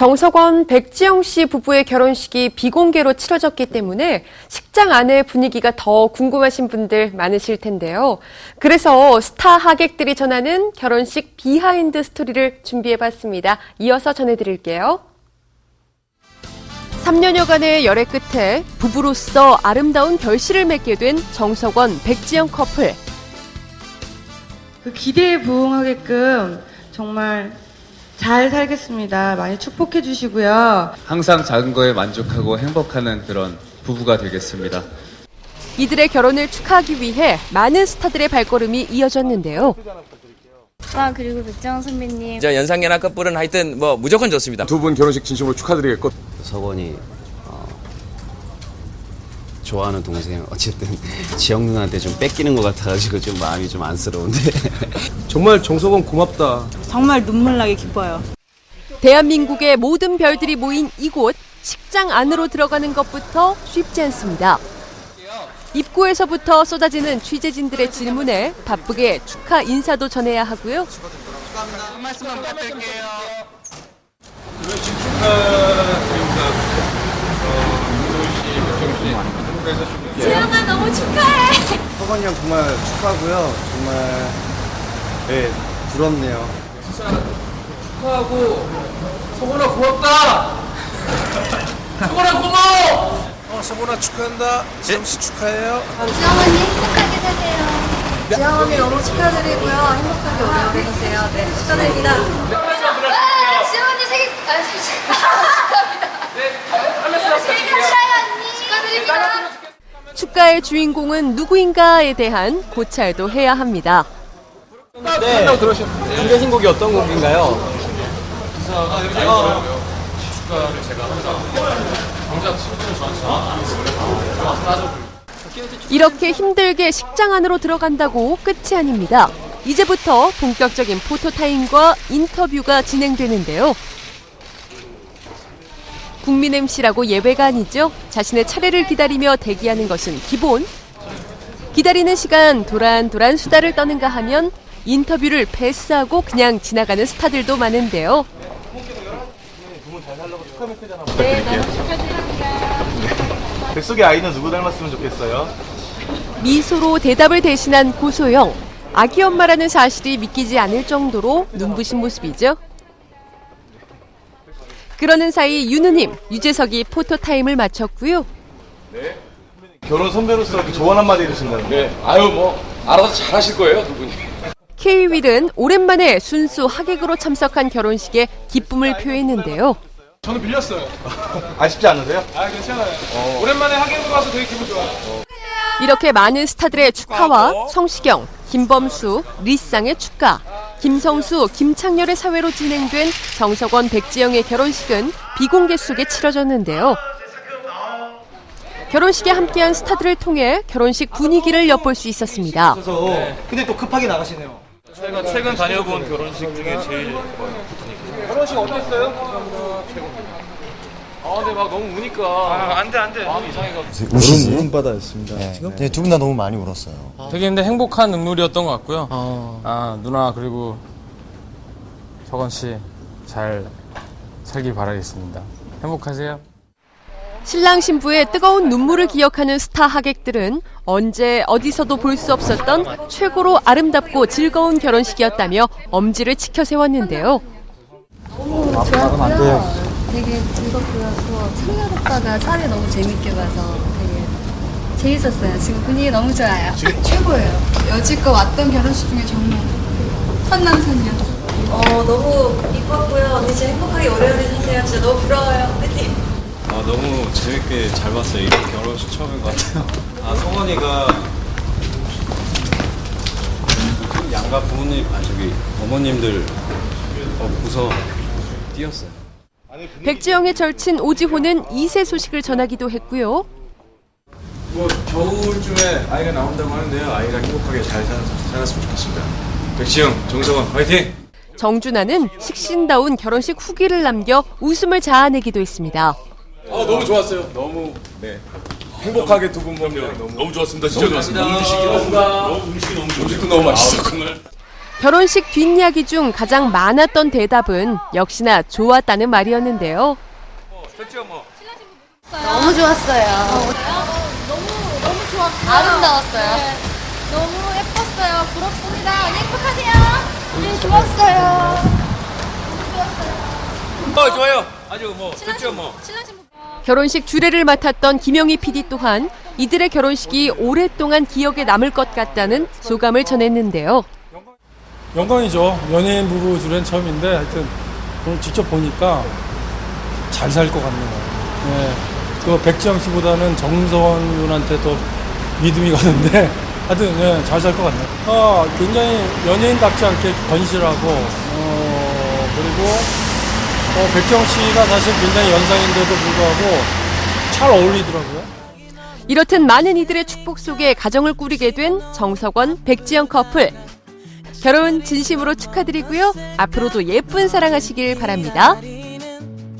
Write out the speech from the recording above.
정석원, 백지영 씨 부부의 결혼식이 비공개로 치러졌기 때문에 식장 안의 분위기가 더 궁금하신 분들 많으실 텐데요. 그래서 스타 하객들이 전하는 결혼식 비하인드 스토리를 준비해봤습니다. 이어서 전해드릴게요. 3년여간의 열애 끝에 부부로서 아름다운 결실을 맺게 된 정석원, 백지영 커플. 그 기대에 부응하게끔 정말 잘 살겠습니다. 많이 축복해 주시고요. 항상 작은 거에 만족하고 행복하는 그런 부부가 되겠습니다. 이들의 결혼을 축하하기 위해 많은 스타들의 발걸음이 이어졌는데요. 아 그리고 백정원 선배님 저 연상연하 커플은 하여튼 뭐 무조건 좋습니다. 두 분 결혼식 진심으로 축하드리겠고 석원이 어, 좋아하는 동생 어쨌든 지영 누나한테 좀 뺏기는 것 같아가지고 좀 마음이 좀 안쓰러운데 정말 정석원 고맙다. 정말 눈물 나게 기뻐요. 대한민국의 모든 별들이 모인 이곳 식장 안으로 들어가는 것부터 쉽지 않습니다. 입구에서부터 쏟아지는 취재진들의 질문에 바쁘게 축하 인사도 전해야 하고요. 지영아 너무 축하해 석원이 형 정말 축하하고요. 정말 네 부럽네요. 축하하고 성훈아 고맙다. 성훈아 고마워. 어, 서보나 축하한다. 지영 씨 축하해요. 지영 언니 행복하게 사세요. 지영 언니 너무 축하드리고요. 행복하게 오래오래 사세요. 네 축하드립니다. 지영 언니 생일 아 축하합니다. 생일 축하해요 언니. 축하드립니다. 축가의 주인공은 누구인가에 대한 고찰도 해야 합니다. 네. 준비 신곡이 어떤 곡인가요? 이렇게 힘들게 식장 안으로 들어간다고 끝이 아닙니다. 이제부터 본격적인 포토타임과 인터뷰가 진행되는데요. 국민 MC라고 예외가 아니죠. 자신의 차례를 기다리며 대기하는 것은 기본. 기다리는 시간 도란도란 수다를 떠는가 하면 인터뷰를 패스하고 그냥 지나가는 스타들도 많은데요. 뱃속의 아이는 누구 닮았으면 좋겠어요? 미소로 대답을 대신한 고소영. 아기 엄마라는 사실이 믿기지 않을 정도로 눈부신 모습이죠. 그러는 사이 윤우님, 유재석이 포토타임을 마쳤고요. 결혼 선배로서 조언 한마디 해주신다는 네 아유 뭐 알아서 잘하실 거예요 두 분이 K-윌은 오랜만에 순수 하객으로 참석한 결혼식에 기쁨을 표했는데요. 저는 빌렸어요 아쉽지 않으세요? 아 괜찮아요 오랜만에 하객으로 와서 되게 기분 좋아요 이렇게 많은 스타들의 축하와 성시경, 김범수, 리쌍의 축가, 김성수, 김창렬의 사회로 진행된 정석원, 백지영의 결혼식은 비공개 속에 치러졌는데요. 결혼식에 함께한 스타들을 통해 결혼식 분위기를 엿볼 수 있었습니다. 그래서 근데 또 급하게 나가시네요. 제가 최근 다녀본 결혼식 중에 제일 결혼식 어땠어요? 아 근데 막 너무 우니까 아, 안 돼 안 돼 마음이 이상해가지고 우시지? 울음바다였습니다. 네, 두 분 다 너무 많이 울었어요. 되게 근데 행복한 눈물이었던 것 같고요. 아 누나 그리고 석원 씨잘 살길 바라겠습니다. 행복하세요. 신랑 신부의 뜨거운 눈물을 기억하는 스타 하객들은 언제 어디서도 볼 수 없었던 최고로 아름답고 즐거운 결혼식이었다며 엄지를 치켜 세웠는데요. 좋았고요. 되게 즐겁고요. 저 창렬 오빠가 사회 너무 재밌게 봐서 되게 재밌었어요. 지금 분위기 너무 좋아요. 최고예요. 여지껏 왔던 결혼식 중에 정말 선남선녀. 어 너무 이뻤고요. 언니 진짜 행복하게 오래오래 사세요. 진짜 너무 부러워요. 그치? 아, 너무 재밌게 잘 봤어요. 이런 결혼식 처음인 것 같아요. 아, 성원이가 양가 부모님, 아, 저기 어머님들 어, 웃어 뛰었어요. 백지영의 절친 오지호는 2세 소식을 전하기도 했고요. 뭐 겨울쯤에 아이가 나온다고 하는데요. 아이가 행복하게 잘 살, 살았으면 좋겠습니다. 백지영, 정석원, 화이팅! 정준하는 식신다운 결혼식 후기를 남겨 웃음을 자아내기도 했습니다. 아 너무 좋았어요 너무 네 행복하게 두 분 보면 너무, 너무 좋았습니다 진짜 좋았습니다 음식이 너무 너무 음식이 너무 좋았어요 음식도 너무 맛있었고 결혼식 뒷이야기 중 가장 많았던 대답은 역시나 좋았다는 말이었는데요. 너무 좋았어요. 너무 너무 좋았고 아름다웠어요. 너무 예뻤어요. 부럽습니다. 행복하세요. 네, 좋았어요. 어, 좋아요. 아주 뭐, 좋죠, 뭐. 결혼식 주례를 맡았던 김영희 PD 또한 이들의 결혼식이 오랫동안 기억에 남을 것 같다는 소감을 전했는데요. 영광이죠. 연예인 부부 주례는 처음인데 하여튼 오늘 직접 보니까 잘 살 것 같네요. 네. 그 백지영 씨보다는 정선 누나한테 더 믿음이 가는데 하여튼 네, 잘살 것 같네요. 아, 굉장히 연예인답지 않게 건실하고 어, 그리고 어, 백지영 씨가 사실 굉장히 연상인데도 불구하고 잘 어울리더라고요. 이렇듯 많은 이들의 축복 속에 가정을 꾸리게 된 정석원, 백지영 커플. 결혼 진심으로 축하드리고요. 앞으로도 예쁜 사랑하시길 바랍니다.